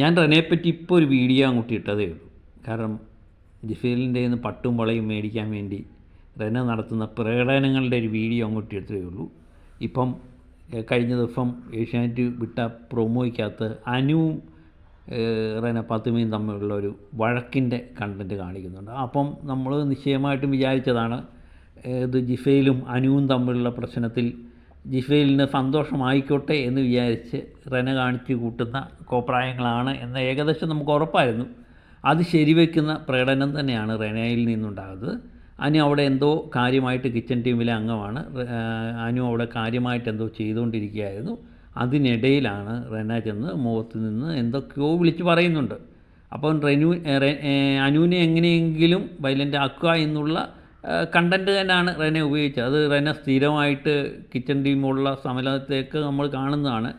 ഞാൻ റെനെപ്പറ്റി ഇപ്പോൾ ഒരു വീഡിയോ അങ്ങോട്ട് ഇട്ടതേ ഉള്ളൂ. കാരണം ജിഫേലിന്റെ നിന്ന് പട്ടും വളയും മേടിക്കാൻ വേണ്ടി റെന നടത്തുന്ന പ്രകടനങ്ങളുടെ ഒരു വീഡിയോ അങ്ങോട്ട് എടുത്തതേ ഉള്ളൂ. ഇപ്പം കഴിഞ്ഞ ദിവസം ഏഷ്യാനെറ്റ് വിട്ട പ്രൊമോയ്ക്കകത്ത് അനുവും റെന പത്തുമയും തമ്മിലുള്ള ഒരു വഴക്കിന്റെ കണ്ടന്റ് കാണിക്കുന്നുണ്ട്. അപ്പം നമ്മൾ നിശ്ചയമായിട്ടും വിചാരിച്ചതാണ് ഇത് ജിഫയിലും അനുവും തമ്മിലുള്ള പ്രശ്നത്തിൽ ജിഫയിലിന് സന്തോഷമായിക്കോട്ടെ എന്ന് വിചാരിച്ച് റെന കാണിച്ച് കൂട്ടുന്ന കോപ്രായങ്ങളാണ് എന്ന് ഏകദേശം നമുക്ക് ഉറപ്പായിരുന്നു. അത് ശരിവെക്കുന്ന പ്രകടനം തന്നെയാണ് റെനയിൽ നിന്നുണ്ടാകുന്നത് അനു അവിടെ എന്തോ കാര്യമായിട്ട് കിച്ചൺ ടീമിലെ അംഗമാണ്. അനു അവിടെ കാര്യമായിട്ട് എന്തോ ചെയ്തുകൊണ്ടിരിക്കുകയായിരുന്നു. അതിനിടയിലാണ് റെന ചെന്ന് മുഖത്ത് നിന്ന് എന്തൊക്കെയോ വിളിച്ച് പറയുന്നുണ്ട്. അപ്പം റെനു അനുവിനെ എങ്ങനെയെങ്കിലും വയലന്റ് ആക്കുക എന്നുള്ള കണ്ടന്റ് തന്നെയാണ് റെനെ ഉപയോഗിച്ചത്. അത് റെന സ്ഥിരമായിട്ട് കിച്ചൺ ടീമുള്ള സമലത്തേക്ക് നമ്മൾ കാണുന്നതാണ്.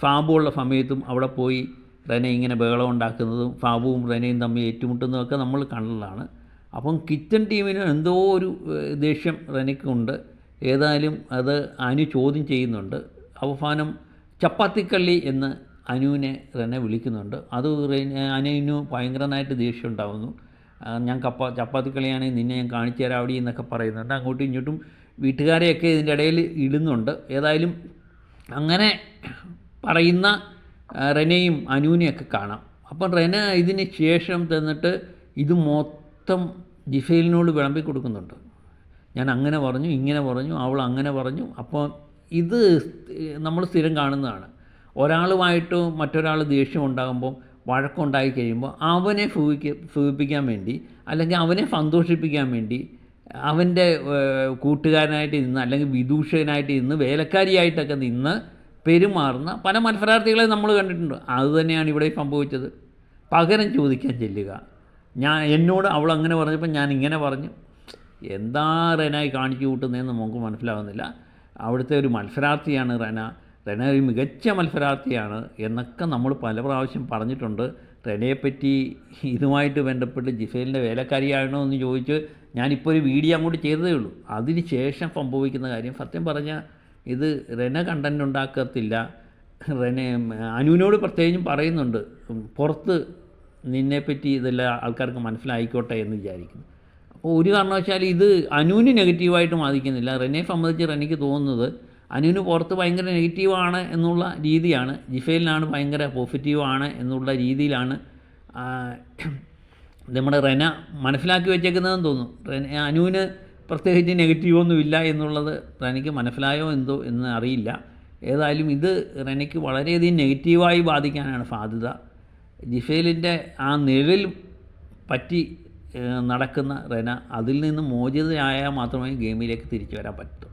ഫാബുള്ള സമയത്തും അവിടെ പോയി റെനെ ഇങ്ങനെ ബഹളം ഉണ്ടാക്കുന്നതും ഫാബുവും റെനയും തമ്മിൽ ഏറ്റുമുട്ടുന്നതൊക്കെ നമ്മൾ കണ്ടതാണ്. അപ്പം കിച്ചൺ ടീമിന് എന്തോ ഒരു ദേഷ്യം റെനയ്ക്കുണ്ട്. ഏതായാലും അത് അനു ചോദ്യം ചെയ്യുന്നുണ്ട്. അവസാനം ചപ്പാത്തിക്കള്ളി എന്ന് അനുവിനെ റെനെ വിളിക്കുന്നുണ്ട്. അത് അനുവിന് ഭയങ്കരമായിട്ട് ദേഷ്യം ഉണ്ടാകുന്നു ഞാൻ കപ്പ ചപ്പാത്തി കളിയാണ് നിന്നെ ഞാൻ കാണിച്ചു തരാം അവിടെ എന്നൊക്കെ പറയുന്നുണ്ട് അങ്ങോട്ടും ഇങ്ങോട്ടും വീട്ടുകാരെയൊക്കെ ഇതിന്റെ ഇടയിൽ ഇടുന്നുണ്ട്. ഏതായാലും അങ്ങനെ പറയുന്ന റെനയും അനുവിനെയൊക്കെ കാണാം. അപ്പം റെന ഇതിന് ശേഷം തന്നിട്ട് ഇത് മൊത്തം ജിഫയിലിനോട് വിളമ്പി കൊടുക്കുന്നുണ്ട്. ഞാൻ അങ്ങനെ പറഞ്ഞു ഇങ്ങനെ പറഞ്ഞു അവൾ അങ്ങനെ പറഞ്ഞു. അപ്പോൾ ഇത് നമ്മൾ സ്ഥിരം കാണുന്നതാണ്. ഒരാളുമായിട്ട് മറ്റൊരാൾ ദേഷ്യം ഉണ്ടാകുമ്പോൾ വഴക്കുണ്ടായി കഴിയുമ്പോൾ അവനെ ഭൂവിക്ക സൂചിപ്പിക്കാൻ വേണ്ടി അല്ലെങ്കിൽ അവനെ സന്തോഷിപ്പിക്കാൻ വേണ്ടി അവന്റെ കൂട്ടുകാരനായിട്ട് നിന്ന് അല്ലെങ്കിൽ വിദൂഷകനായിട്ട് നിന്ന് വേലക്കാരിയായിട്ടൊക്കെ നിന്ന് പെരുമാറുന്ന പല മത്സരാർത്ഥികളെ നമ്മൾ കണ്ടിട്ടുണ്ട്. അതുതന്നെയാണ് ഇവിടെ സംഭവിച്ചത്. പകരം ചോദിക്കാൻ ചെല്ലുക. ഞാൻ എന്നോട് അവൾ അങ്ങനെ പറഞ്ഞപ്പോൾ ഞാൻ ഇങ്ങനെ പറഞ്ഞു. എന്താ റെനായി കാണിച്ചു കൂട്ടുന്നതെന്ന് നമുക്ക് മനസ്സിലാകുന്നില്ല അവിടുത്തെ ഒരു മത്സരാർത്ഥിയാണ് റെന. റെന ഒരു മികച്ച മത്സരാർത്ഥിയാണ് എന്നൊക്കെ നമ്മൾ പല പ്രാവശ്യം പറഞ്ഞിട്ടുണ്ട്. റെനയെപ്പറ്റി ഇതുമായിട്ട് ബന്ധപ്പെട്ട് ജിഫേലിന്റെ വേലക്കാരിയാണോ എന്ന് ചോദിച്ച് ഞാനിപ്പോൾ ഒരു വീഡിയോ അങ്ങോട്ട് ചെയ്തതേ ഉള്ളൂ. അതിന് ശേഷം സംഭവിക്കുന്ന കാര്യം സത്യം പറഞ്ഞാൽ ഇത് റെന കണ്ടന്റ് ഉണ്ടാക്കത്തില്ല. റെനെ അനുവിനോട് പ്രത്യേകിച്ചും പറയുന്നുണ്ട്. പുറത്ത് നിന്നെപ്പറ്റി ഇതെല്ലാം ആൾക്കാർക്ക് മനസ്സിലായിക്കോട്ടെ എന്ന് വിചാരിക്കുന്നു. അപ്പോൾ ഒരു കാരണവശാലും ഇത് അനുവിന് നെഗറ്റീവായിട്ട് ബാധിക്കുന്നില്ല. റെനെ സംബന്ധിച്ച് റെനയ്ക്ക് തോന്നുന്നത് അനുവിന് പുറത്ത് ഭയങ്കര നെഗറ്റീവാണ് എന്നുള്ള രീതിയാണ്. ജിഫേലിനാണ് ഭയങ്കര പോസിറ്റീവാണ് എന്നുള്ള രീതിയിലാണ് നമ്മുടെ റെന മനസ്സിലാക്കി വെച്ചേക്കുന്നതെന്ന് തോന്നുന്നു. റെന അനുവിന് പ്രത്യേകിച്ച് നെഗറ്റീവൊന്നുമില്ല എന്നുള്ളത് റെനയ്ക്ക് മനസ്സിലായോ എന്തോ എന്ന് അറിയില്ല. ഏതായാലും ഇത് റെനയ്ക്ക് വളരെയധികം നെഗറ്റീവായി ബാധിക്കാനാണ് സാധ്യത. ജിഫേലിന്റെ ആ നിഴൽ പറ്റി നടക്കുന്ന റെന അതിൽ നിന്ന് മോചിതയായാൽ മാത്രമേ ഗെയിമിലേക്ക് തിരിച്ചു വരാൻ പറ്റൂ